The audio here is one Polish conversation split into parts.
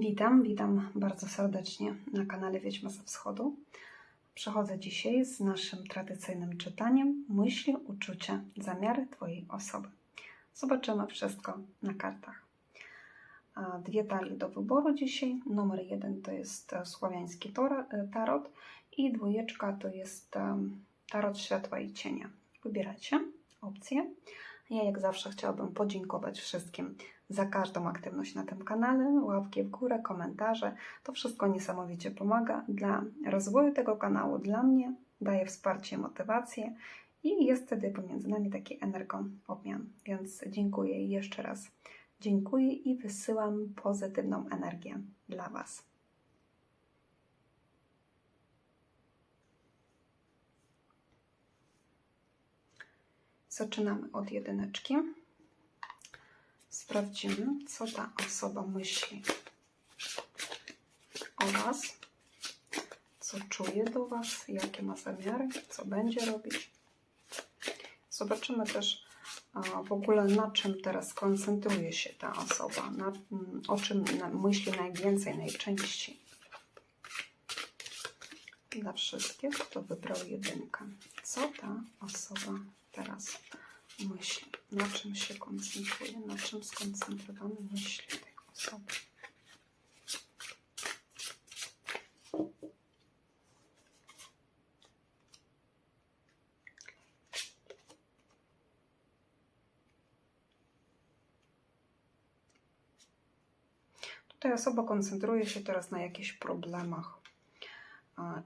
Witam, witam bardzo serdecznie na kanale Wiedźma ze Wschodu. Przechodzę dzisiaj z naszym tradycyjnym czytaniem myśli, uczucia, zamiary Twojej osoby. Zobaczymy wszystko na kartach. Dwie talie do wyboru dzisiaj. Numer jeden to jest e, słowiański e, tarot i dwójeczka to jest em, tarot światła i cienia. Wybierajcie opcję. Ja jak zawsze chciałabym podziękować wszystkim za każdą aktywność na tym kanale, łapki w górę, komentarze. To wszystko niesamowicie pomaga dla rozwoju tego kanału, dla mnie, daje wsparcie motywację i jest wtedy pomiędzy nami taki energoobmian. Więc dziękuję jeszcze raz. Dziękuję i wysyłam pozytywną energię dla Was. Zaczynamy od jedyneczki. Sprawdzimy, co ta osoba myśli o Was, co czuje do Was, jakie ma zamiary, co będzie robić. Zobaczymy też w ogóle na czym teraz koncentruje się ta osoba, na, mm, o czym myśli najwięcej, najczęściej. Dla wszystkich, kto wybrał jedynkę. Co ta osoba teraz myśli? Na czym się koncentruje? Na czym skoncentrowane myśli tej osoby? Tutaj osoba koncentruje się teraz na jakichś problemach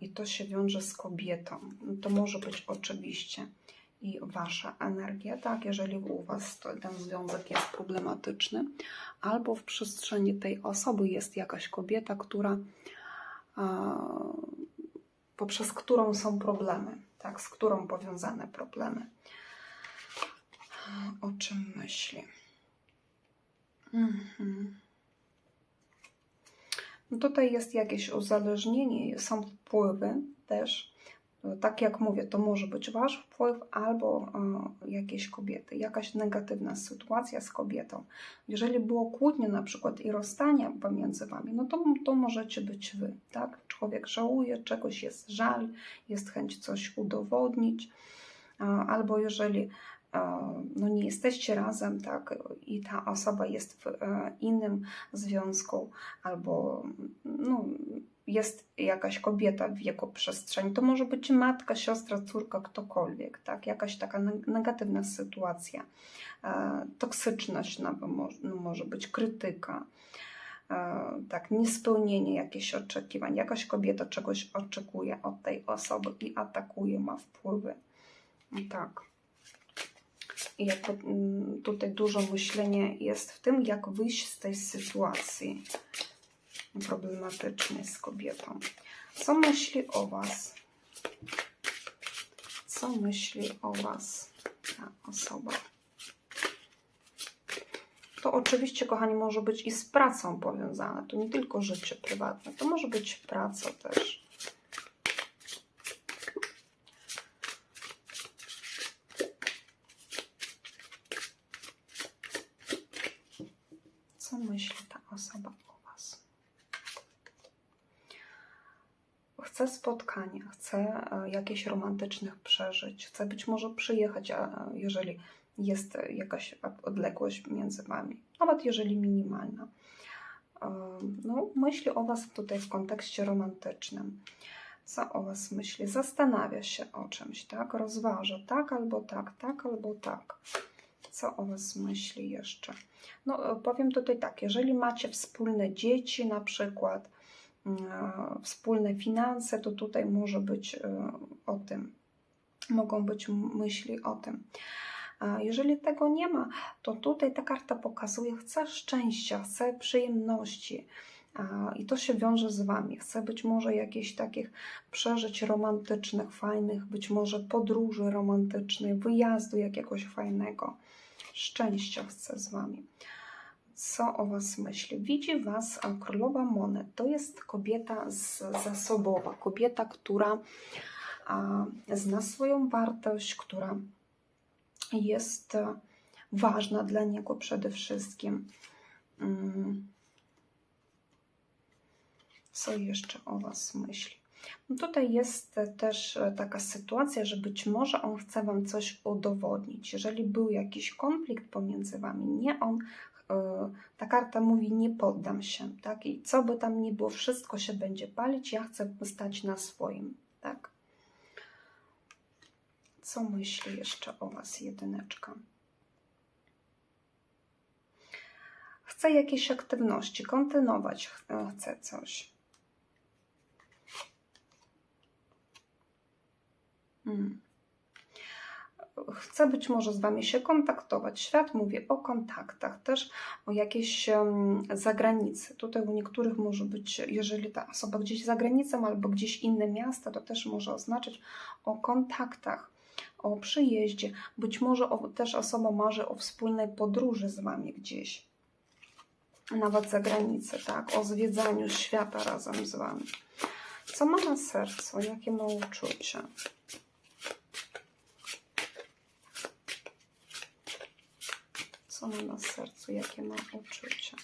i to się wiąże z kobietą. To może być oczywiście i wasza energia, tak, jeżeli u was ten związek jest problematyczny, albo w przestrzeni tej osoby jest jakaś kobieta, która poprzez którą są problemy, tak, z którą powiązane problemy. O czym myśli? Mhm. No Tutaj jest jakieś uzależnienie, są wpływy też. Tak jak mówię, to może być wasz wpływ albo e, jakiejś kobiety, jakaś negatywna sytuacja z kobietą. Jeżeli było kłótnie na przykład i rozstania pomiędzy wami, no to, to możecie być wy, tak? Człowiek żałuje czegoś, jest żal, jest chęć coś udowodnić, e, albo jeżeli no nie jesteście razem, tak, i ta osoba jest w e, innym związku, albo no, jest jakaś kobieta w jego przestrzeni, to może być matka, siostra, córka, ktokolwiek, tak, jakaś taka neg- negatywna sytuacja, e, toksyczność no, może być, krytyka, e, tak, niespełnienie jakichś oczekiwań, jakaś kobieta czegoś oczekuje od tej osoby i atakuje, ma wpływy, tak. I mm, tutaj dużo myślenia jest w tym, jak wyjść z tej sytuacji problematycznej z kobietą. Co myśli o Was? Co myśli o Was ta osoba? To oczywiście, kochani, może być i z pracą powiązane. To nie tylko życie prywatne, to może być praca też. Co myśli ta osoba o Was? Chce spotkania, chce e, jakichś romantycznych przeżyć, chce być może przyjechać, jeżeli jest jakaś odległość między Wami, nawet jeżeli minimalna. E, No, myśli o Was tutaj w kontekście romantycznym. Co o Was myśli? Zastanawia się o czymś, tak? Rozważa tak albo tak, tak albo tak. Co o Was myśli jeszcze? No, e, powiem tutaj tak, jeżeli macie wspólne dzieci na przykład, wspólne finanse, to tutaj może być e, o tym, mogą być myśli o tym. A jeżeli tego nie ma, to tutaj ta karta pokazuje, chce szczęścia, chce przyjemności. I to się wiąże z Wami. Chce być może jakichś takich przeżyć romantycznych, fajnych, być może podróży romantycznej, wyjazdu jakiegoś fajnego. Szczęścia chce z Wami co o Was myśli. Widzi Was królowa monet. To jest kobieta zasobowa, kobieta, która zna swoją wartość, która jest e, ważna dla niego przede wszystkim. Mm. Co jeszcze o Was myśli? No tutaj jest też e, taka sytuacja, że być może on chce Wam coś udowodnić. Jeżeli był jakiś konflikt pomiędzy Wami, nie on, e, ta karta mówi nie poddam się, tak? I co by tam nie było, wszystko się będzie palić, ja chcę stać na swoim, tak? Co myśli jeszcze o Was jedyneczka? Chce jakieś aktywności, kontynuować ch- chce coś. Hmm. Chce być może z Wami się kontaktować. Świat mówi o kontaktach, też o jakiejś zagranicy. Tutaj u niektórych może być, jeżeli ta osoba gdzieś za granicą albo gdzieś inne miasta, to też może oznaczać o kontaktach, o przyjeździe. Być może o, też osoba marzy o wspólnej podróży z Wami gdzieś, nawet za granicę, tak? O zwiedzaniu świata razem z Wami. Co ma na sercu? Jakie ma uczucie? Co ma na sercu? Jakie ma uczucie?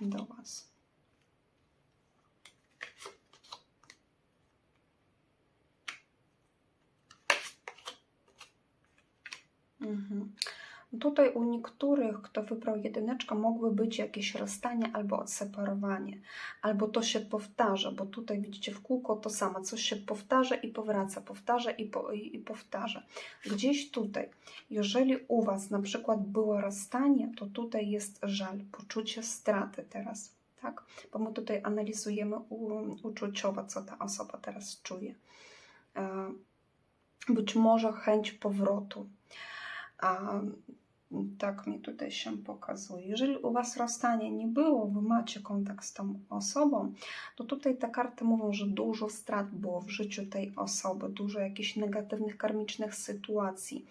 Do Was. Mhm. Tutaj u niektórych, kto wybrał jedyneczkę, mogły być jakieś rozstanie albo odseparowanie, albo to się powtarza, bo tutaj widzicie w kółko to samo, coś się powtarza i powraca, powtarza i, po, i, i powtarza. Gdzieś tutaj, jeżeli u Was na przykład było rozstanie, to tutaj jest żal, poczucie straty teraz, tak? Bo my tutaj analizujemy uczuciowo, co ta osoba teraz czuje. E, Być może chęć powrotu. Tak mi tutaj się pokazuje. Jeżeli u Was rozstanie nie było, Wy macie kontakt z tą osobą, to tutaj te karty mówią, że dużo strat było w życiu tej osoby, dużo jakichś negatywnych, karmicznych sytuacji.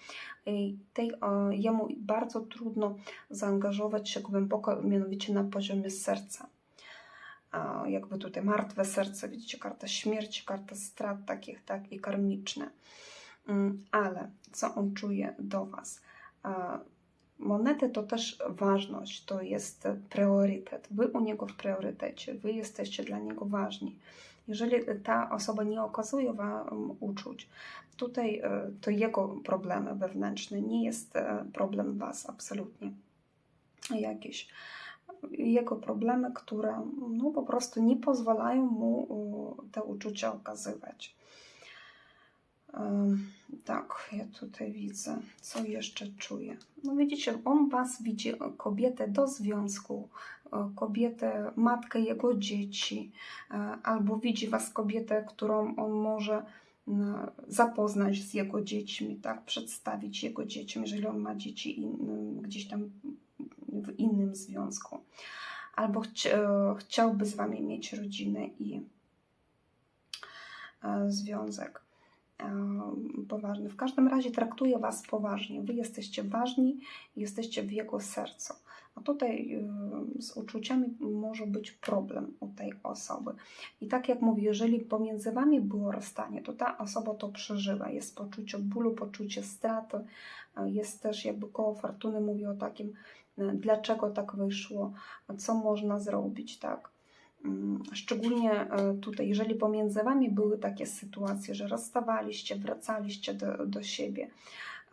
I tej, e, jemu bardzo trudno zaangażować się głęboko, mianowicie na poziomie serca. A jakby tutaj martwe serce, widzicie, karta śmierci, karta strat takich, tak, i karmiczne. Mm, Ale co on czuje do Was? Monety to też ważność, to jest priorytet. Wy u niego w priorytecie, wy jesteście dla niego ważni. Jeżeli ta osoba nie okazuje wam uczuć, tutaj e, to jego problemy wewnętrzne, nie jest e, problem was absolutnie jakieś. Jego problemy, które no, po prostu nie pozwalają mu te uczucia okazywać. Tak, ja tutaj widzę. Co jeszcze czuję? No widzicie, on was widzi e, kobietę do związku, e, kobietę, matkę jego dzieci, e, albo widzi was kobietę, którą on może zapoznać z jego dziećmi, tak, przedstawić jego dzieciom, jeżeli on ma dzieci gdzieś tam w innym związku. Albo chci, chciałby z wami mieć rodzinę i związek poważny. W każdym razie traktuje Was poważnie. Wy jesteście ważni, jesteście w jego sercu. A tutaj z uczuciami może być problem u tej osoby. I tak jak mówię, jeżeli pomiędzy Wami było rozstanie, to ta osoba to przeżywa. Jest poczucie bólu, poczucie straty. y, Jest też jakby koło fortuny mówi o takim, y, dlaczego tak wyszło, co można zrobić, tak. Mm, Szczególnie e, tutaj, jeżeli pomiędzy Wami były takie sytuacje, że rozstawaliście, wracaliście do, do siebie,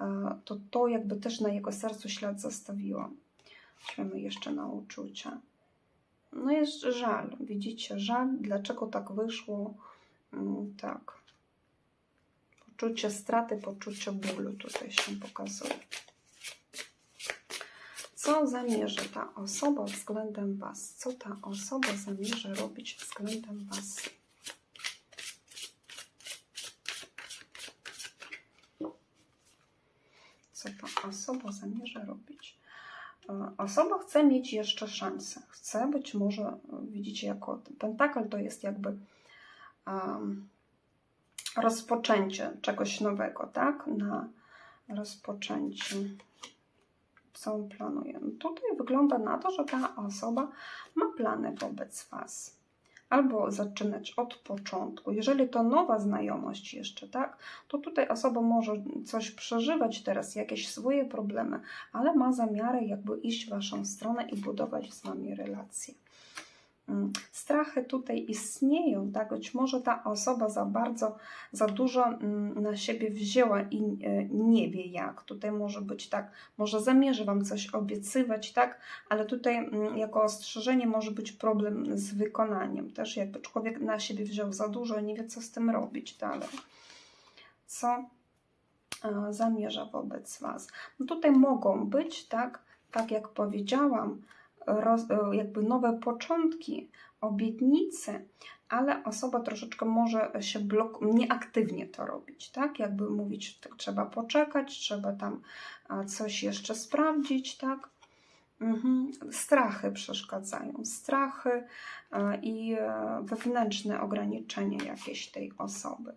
e, to to jakby też na jego sercu ślad zostawiło. Weźmiemy jeszcze na uczucia. No jest żal, widzicie, żal, dlaczego tak wyszło, Mm, tak. Poczucie straty, poczucie bólu tutaj się pokazuje. Co zamierza ta osoba względem Was? Co ta osoba zamierza robić względem Was? Co ta osoba zamierza robić? E, Osoba chce mieć jeszcze szansę. Chce być może, e, widzicie, jako pentakl to jest jakby um, rozpoczęcie czegoś nowego, tak? Na rozpoczęcie co on planuje. No tutaj wygląda na to, że ta osoba ma plany wobec Was. albo zaczynać od początku. Jeżeli to nowa znajomość jeszcze, tak, to tutaj osoba może coś przeżywać teraz, jakieś swoje problemy, ale ma zamiary jakby iść w Waszą stronę i budować z Wami relacje. Mm, Strachy tutaj istnieją, tak? Być może ta osoba za bardzo, za dużo mm, na siebie wzięła i e, nie wie jak. Tutaj może być tak, może zamierzy Wam coś obiecywać, tak? Ale tutaj mm, jako ostrzeżenie może być problem z wykonaniem. Też jakby człowiek na siebie wziął za dużo nie wie co z tym robić dalej. Co e, zamierza wobec Was? No tutaj mogą być, tak? Tak jak powiedziałam, roz, jakby nowe początki, obietnice, ale osoba troszeczkę może się blok, nieaktywnie to robić, tak? Jakby mówić, tak, trzeba poczekać, trzeba tam coś jeszcze sprawdzić, tak? Mhm. Strachy przeszkadzają, strachy i e, wewnętrzne ograniczenie jakieś tej osoby.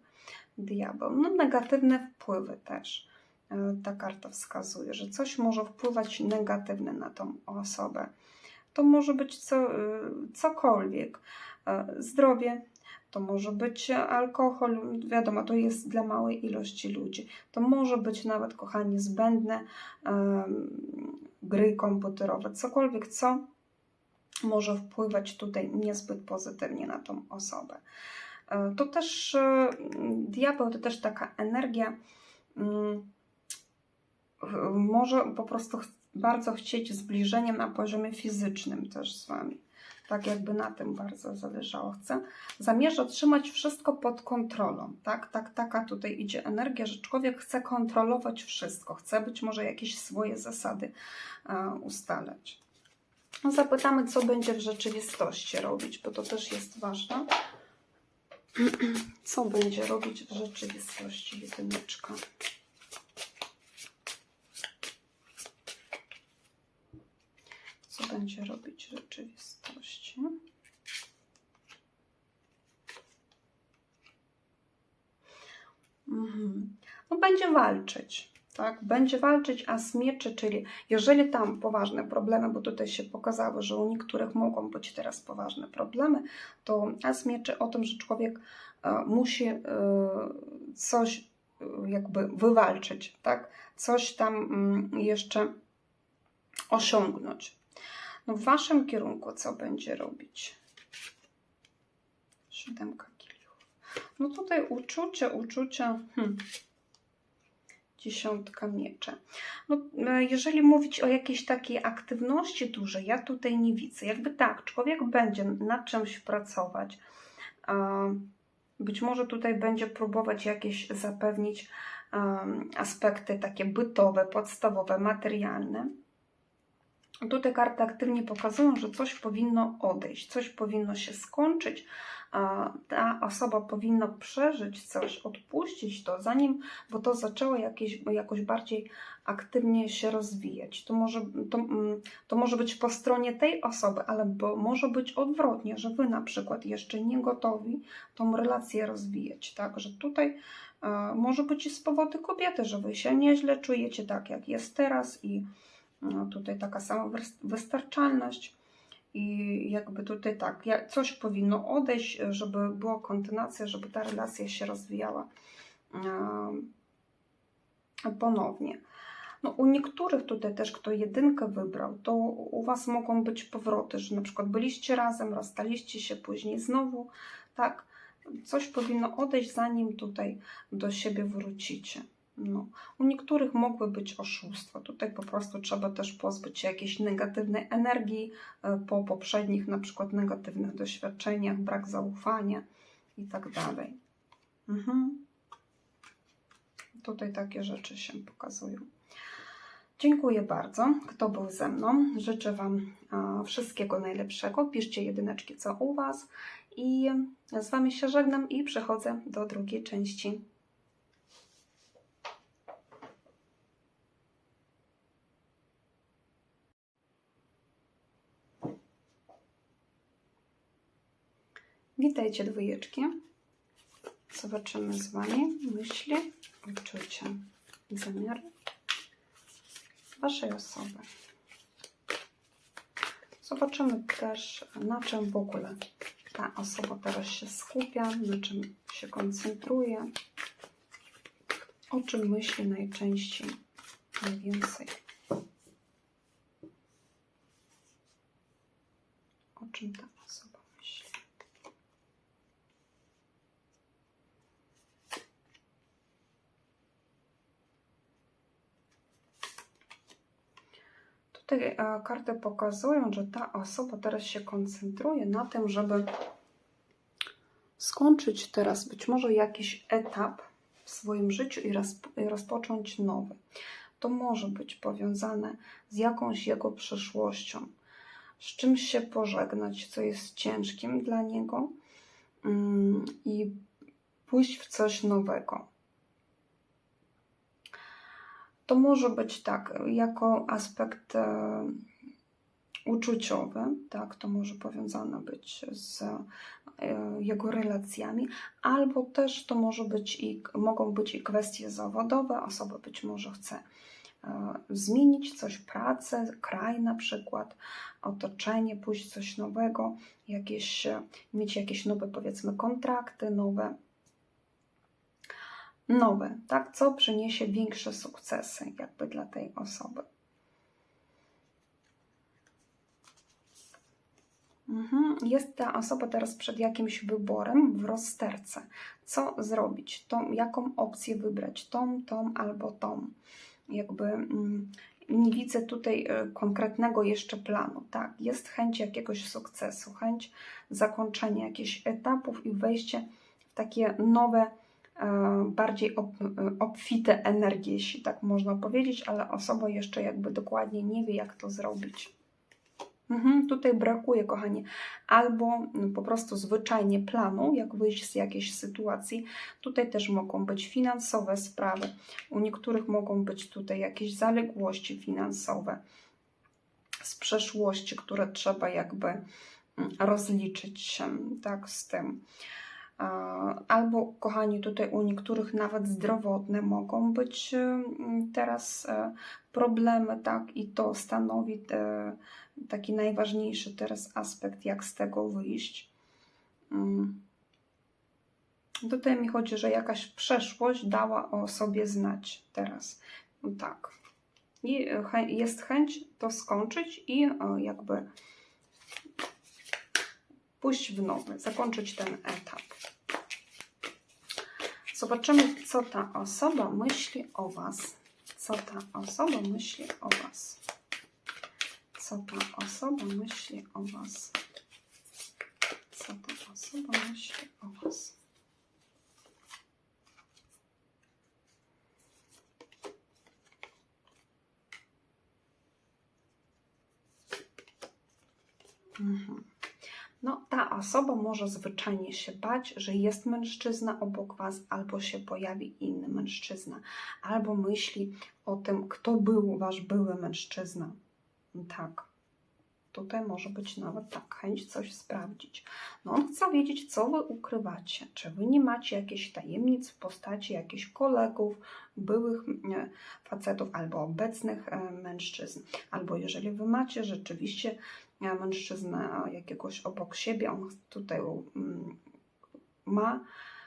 Diabeł. No, negatywne wpływy też. E, Ta karta wskazuje, że coś może wpływać negatywnie na tą osobę to może być co, cokolwiek. Zdrowie, to może być alkohol, wiadomo, to jest dla małej ilości ludzi. To może być nawet, kochani, zbędne gry komputerowe, cokolwiek, co może wpływać tutaj niezbyt pozytywnie na tą osobę. To też diabeł to też taka energia, um, może po prostu bardzo chcieć zbliżenia na poziomie fizycznym też z Wami. Tak jakby na tym bardzo zależało. Chce, zamierza trzymać wszystko pod kontrolą. Tak, tak, taka tutaj idzie energia, że człowiek chce kontrolować wszystko. Chce być może jakieś swoje zasady uh, ustalać. No, zapytamy, co będzie w rzeczywistości robić, bo to też jest ważne. Co będzie robić w rzeczywistości jedyneczka? Będzie robić rzeczywistości. Mhm. No, będzie walczyć, tak? Będzie walczyć, a z mieczy, czyli jeżeli tam poważne problemy, bo tutaj się pokazało, że u niektórych mogą być teraz poważne problemy, to as mieczy o tym, że człowiek e, musi e, coś e, jakby wywalczyć, tak? Coś tam mm, jeszcze osiągnąć. No w Waszym kierunku co będzie robić? Siódemka kielichów. No tutaj uczucie, uczucie... Hmm. Dziesiątka miecze. No, jeżeli mówić o jakiejś takiej aktywności dużej, ja tutaj nie widzę. Jakby tak, człowiek będzie nad czymś pracować. Być może tutaj będzie próbować jakieś zapewnić aspekty takie bytowe, podstawowe, materialne. Tutaj karty aktywnie pokazują, że coś powinno odejść, coś powinno się skończyć, ta osoba powinna przeżyć coś, odpuścić to, zanim, bo to zaczęło jakieś, jakoś bardziej aktywnie się rozwijać. To może, to, mm, to może być po stronie tej osoby, ale bo może być odwrotnie, że Wy na przykład jeszcze nie gotowi tą relację rozwijać, tak, że tutaj może być i z powodu kobiety, że Wy się nieźle czujecie tak, jak jest teraz i tutaj taka sama wystarczalność i jakby tutaj tak, coś powinno odejść, żeby była kontynuacja, żeby ta relacja się rozwijała ponownie. No, u niektórych tutaj też, kto jedynkę wybrał, to u Was mogą być powroty, że na przykład byliście razem, rozstaliście się, później znowu, tak, coś powinno odejść, zanim tutaj do siebie wrócicie. No. U niektórych mogły być oszustwa. Tutaj po prostu trzeba też pozbyć się jakiejś negatywnej energii e, po poprzednich na przykład negatywnych doświadczeniach, brak zaufania i tak dalej. Mhm. Tutaj takie rzeczy się pokazują. Dziękuję bardzo, kto był ze mną. Życzę Wam e, wszystkiego najlepszego. Piszcie jedyneczki, co u Was. I z Wami się żegnam i przechodzę do drugiej części. Witajcie dwójeczki. Zobaczymy z Wami myśli, uczucia i zamiary Waszej osoby. Zobaczymy też, na czym w ogóle ta osoba teraz się skupia, na czym się koncentruje, o czym myśli najczęściej, najwięcej. O czym ta osoba myśli? Tutaj e, karty pokazują, że ta osoba teraz się koncentruje na tym, żeby skończyć teraz być może jakiś etap w swoim życiu i, rozp- i rozpocząć nowy. To może być powiązane z jakąś jego przeszłością, z czymś się pożegnać, co jest ciężkim dla niego mm, i pójść w coś nowego. To może być tak, jako aspekt e, uczuciowy, tak, to może powiązane być z e, jego relacjami, albo też to może być i, mogą być i kwestie zawodowe, osoba być może chce e, zmienić coś, pracę, kraj na przykład, otoczenie, pójść coś nowego, jakieś, mieć jakieś nowe powiedzmy kontrakty, nowe nowe, tak? Co przyniesie większe sukcesy jakby dla tej osoby. Mhm. Jest ta osoba teraz przed jakimś wyborem w rozterce. Co zrobić? Tą, jaką opcję wybrać? Tą, tą albo tą. Jakby mm, nie widzę tutaj e, konkretnego jeszcze planu. Tak, jest chęć jakiegoś sukcesu, chęć zakończenia jakichś etapów i wejście w takie nowe bardziej ob, e, obfite energie, jeśli tak można powiedzieć, ale osoba jeszcze jakby dokładnie nie wie, jak to zrobić. Mhm, tutaj brakuje, kochani, albo no, po prostu zwyczajnie planu, jak wyjść z jakiejś sytuacji. Tutaj też mogą być finansowe sprawy. U niektórych mogą być tutaj jakieś zaległości finansowe z przeszłości, które trzeba jakby mm, rozliczyć się tak z tym. Albo, kochani, tutaj u niektórych nawet zdrowotne mogą być teraz e, problemy, tak, i to stanowi e, taki najważniejszy teraz aspekt, jak z tego wyjść. Mm. Tutaj mi chodzi, że jakaś przeszłość dała o sobie znać teraz. Tak. I jest chęć to skończyć i jakby pójść w nowy, zakończyć ten etap. Zobaczymy, co ta osoba myśli o Was. Co ta osoba myśli o Was. Co ta osoba myśli o Was. Co ta osoba myśli o Was. Mhm no ta osoba może zwyczajnie się bać, że jest mężczyzna obok Was, albo się pojawi inny mężczyzna, albo myśli o tym, kto był Wasz były mężczyzna. Tak. Tutaj może być nawet tak, chęć coś sprawdzić. No on chce wiedzieć, co Wy ukrywacie. Czy Wy nie macie jakichś tajemnic w postaci jakichś kolegów, byłych facetów albo obecnych e, mężczyzn. Albo jeżeli Wy macie rzeczywiście mężczyznę jakiegoś obok siebie, on tutaj mm, ma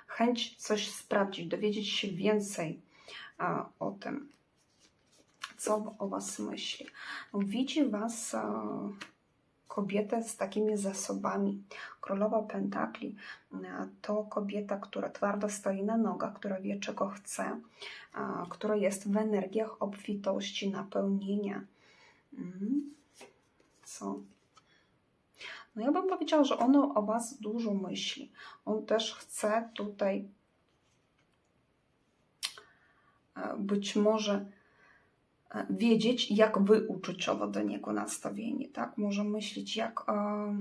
chęć coś sprawdzić, dowiedzieć się więcej o tym, co o Was myśli. Widzi Was kobietę z takimi zasobami. Królowa Pentakli to kobieta, która twardo stoi na nogach, która wie, czego chce, która jest w energiach obfitości, napełnienia. Mhm. Co no ja bym powiedziała, że ono o Was dużo myśli. On też chce tutaj e, być może e, wiedzieć, jak Wy uczuciowo do niego nastawieni, tak? Może myśleć, jak, e,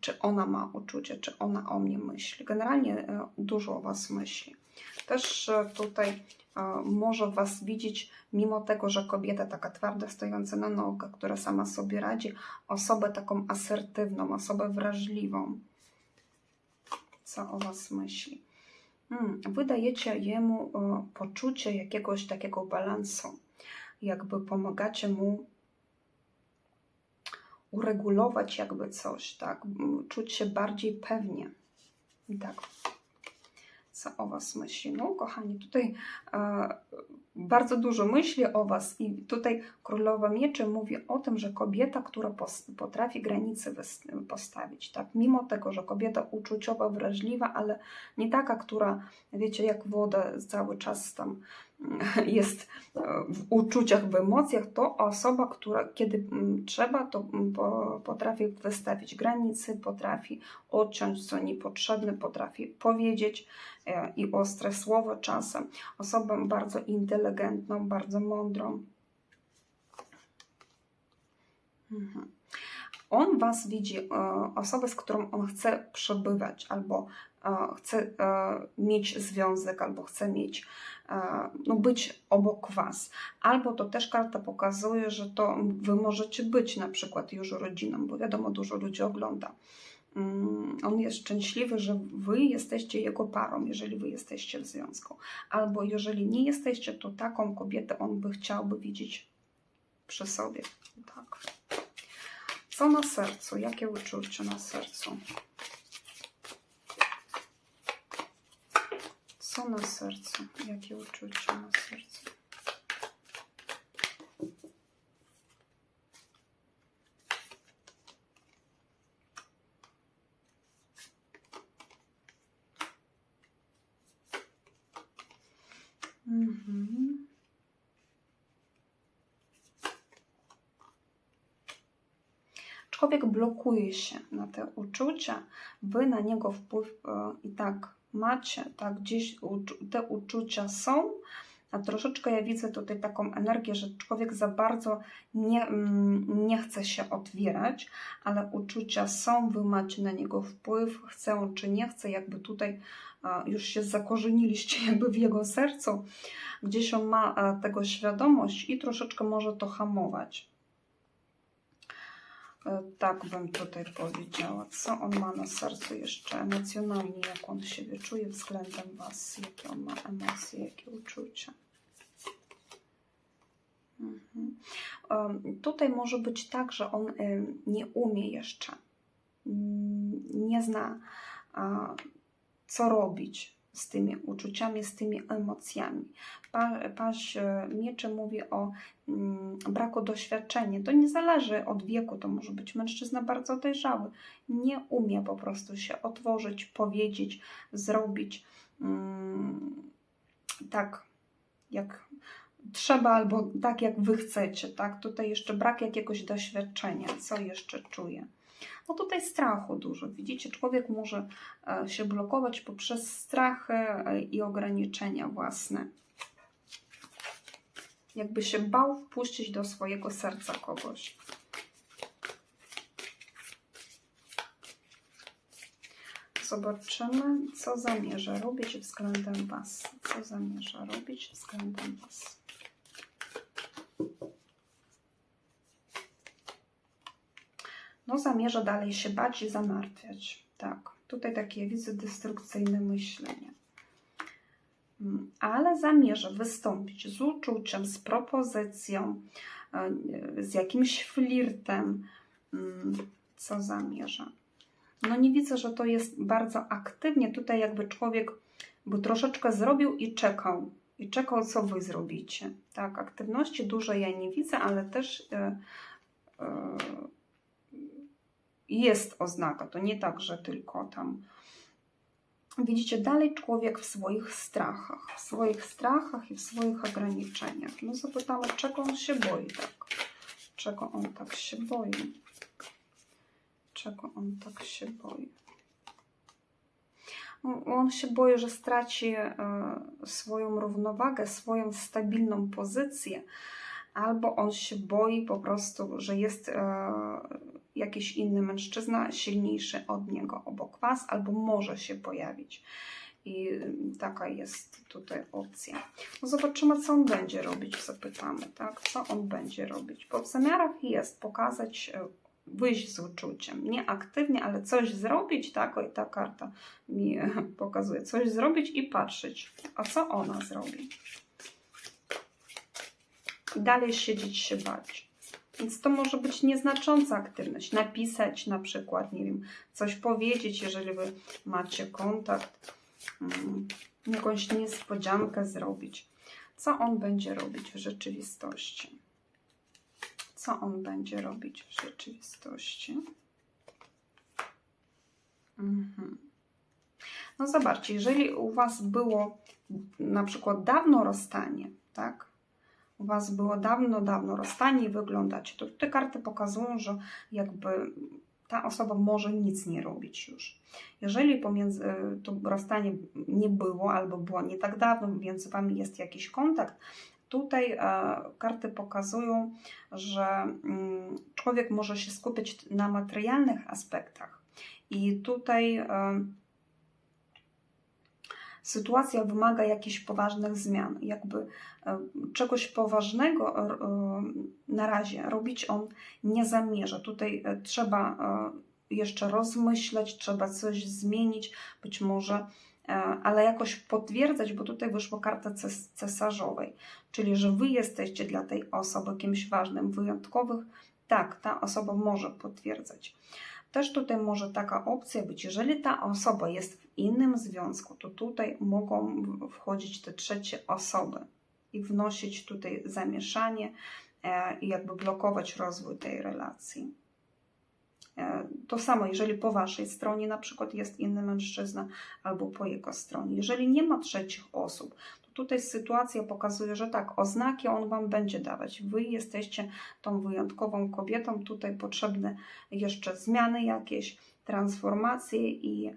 czy ona ma uczucie, czy ona o mnie myśli. Generalnie dużo o Was myśli. Też tutaj może Was widzieć, mimo tego, że kobieta taka twarda, stojąca na nogach, która sama sobie radzi, osobę taką asertywną, osobę wrażliwą. Co o Was myśli? Hmm, wy dajecie jemu poczucie jakiegoś takiego balansu, jakby pomagacie mu uregulować jakby coś, tak? Czuć się bardziej pewnie. Tak. O Was myśli? No, kochani, tutaj e, bardzo dużo myśli o Was i tutaj Królowa Mieczy mówi o tym, że kobieta, która potrafi granice postawić, tak? Mimo tego, że kobieta uczuciowa, wrażliwa, ale nie taka, która, wiecie, jak woda cały czas tam jest e, w uczuciach, w emocjach, to osoba, która kiedy mm, trzeba, to mm, po, potrafi wystawić granice, potrafi odciąć co niepotrzebne, potrafi powiedzieć e, i ostre słowo czasem. Osobą bardzo inteligentną, bardzo mądrą. Mhm. On Was widzi, e, osobę, z którą on chce przebywać, albo chce mieć związek, albo chce mieć, no być obok Was. Albo to też karta pokazuje, że to Wy możecie być na przykład już rodziną, bo wiadomo, dużo ludzi ogląda. Mm, On jest szczęśliwy, że Wy jesteście jego parą, jeżeli Wy jesteście w związku. Albo jeżeli nie jesteście, to taką kobietę on by chciałby widzieć przy sobie. Tak. Co na sercu? Jakie uczucie na sercu? Co na sercu? Jakie uczucie na sercu? Mhm. Człowiek blokuje się na te uczucia, wy na niego wpływ e, i tak macie, tak gdzieś te uczucia są, a troszeczkę ja widzę tutaj taką energię, że człowiek za bardzo nie, mm, nie chce się otwierać, ale uczucia są, wy macie na niego wpływ, chce on czy nie chce, jakby tutaj już się zakorzeniliście jakby w jego sercu, gdzieś on ma tego świadomość i troszeczkę może to hamować. E, Tak bym tutaj powiedziała. Co on ma na sercu jeszcze emocjonalnie, jak on siebie czuje względem Was, jakie on ma emocje, jakie uczucia. Mhm. Tutaj może być tak, że on nie umie jeszcze, mm, nie zna, co robić z tymi uczuciami, z tymi emocjami. Pa, paść e, mieczy mówi o mm, braku doświadczenia. To nie zależy od wieku, to może być mężczyzna bardzo dojrzały. Nie umie po prostu się otworzyć, powiedzieć, zrobić mm, tak, jak trzeba, albo tak, jak wy chcecie. Tak? Tutaj jeszcze brak jakiegoś doświadczenia. Co jeszcze czuję? No tutaj strachu dużo. Widzicie, człowiek może e, się blokować poprzez strachy e, i ograniczenia własne. Jakby się bał wpuścić do swojego serca kogoś. Zobaczymy, co zamierza robić względem Was. Co zamierza robić względem Was. No, zamierza dalej się bać i zamartwiać. Tak, tutaj takie widzę destrukcyjne myślenie. Mm, Ale zamierza wystąpić z uczuciem, z propozycją, e, z jakimś flirtem. Mm, Co zamierza? No nie widzę, że to jest bardzo aktywnie. Tutaj jakby człowiek by troszeczkę zrobił i czekał. I czekał, co wy zrobicie. Tak, aktywności dużo ja nie widzę, ale też e, e, jest oznaka. To nie tak, że tylko tam. Widzicie, dalej człowiek w swoich strachach, w swoich strachach i w swoich ograniczeniach. No zapytamy, czego on się boi tak? Czego on tak się boi? Czego on tak się boi? On się boi, że straci e, swoją równowagę, swoją stabilną pozycję, albo on się boi po prostu, że jest e, jakiś inny mężczyzna silniejszy od niego obok Was, albo może się pojawić. I taka jest tutaj opcja. No zobaczymy, co on będzie robić, zapytamy, tak? Co on będzie robić? Bo w zamiarach jest pokazać, e, wyjść z uczuciem. Nie aktywnie, ale coś zrobić, tak? Oj, ta karta mi e, pokazuje. Coś zrobić i patrzeć. A co ona zrobi? I dalej siedzieć się bać. Więc to może być nieznacząca aktywność. Napisać na przykład, nie wiem, coś powiedzieć, jeżeli wy macie kontakt, mm, jakąś niespodziankę zrobić. Co on będzie robić w rzeczywistości? Co on będzie robić w rzeczywistości? Mhm. No zobaczcie, jeżeli u Was było na przykład dawno rozstanie, tak? U Was było dawno, dawno rozstanie i wyglądacie, to te karty pokazują, że jakby ta osoba może nic nie robić już. Jeżeli pomiędzy to rozstanie nie było albo było nie tak dawno, między Wami jest jakiś kontakt, tutaj e, karty pokazują, że mm, człowiek może się skupić na materialnych aspektach. I tutaj e, sytuacja wymaga jakichś poważnych zmian. Jakby e, czegoś poważnego e, na razie robić on nie zamierza. Tutaj e, trzeba jeszcze rozmyśleć, trzeba coś zmienić, być może, ale jakoś potwierdzać, bo tutaj wyszła karta ces cesarzowej, czyli że wy jesteście dla tej osoby kimś ważnym, wyjątkowych. Tak, ta osoba może potwierdzać. Też tutaj może taka opcja być, jeżeli ta osoba jest w innym związku, to tutaj mogą wchodzić te trzecie osoby i wnosić tutaj zamieszanie e, i jakby blokować rozwój tej relacji. To samo, jeżeli po waszej stronie na przykład jest inny mężczyzna, albo po jego stronie. Jeżeli nie ma trzecich osób, tutaj sytuacja pokazuje, że tak, oznaki on Wam będzie dawać. Wy jesteście tą wyjątkową kobietą, tutaj potrzebne jeszcze zmiany jakieś, transformacje i e,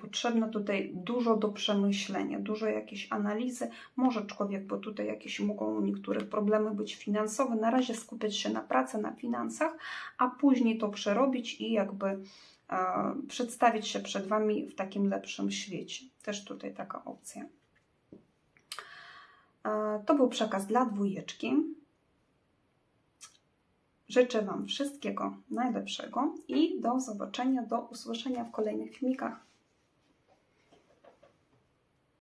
potrzebne tutaj dużo do przemyślenia, dużo jakiejś analizy. Może człowiek, bo tutaj jakieś mogą u niektórych problemy być finansowe, na razie skupiać się na pracy, na finansach, a później to przerobić i jakby e, przedstawić się przed Wami w takim lepszym świecie. Też tutaj taka opcja. E, to był przekaz dla dwójeczki. Życzę Wam wszystkiego najlepszego i do zobaczenia, do usłyszenia w kolejnych filmikach.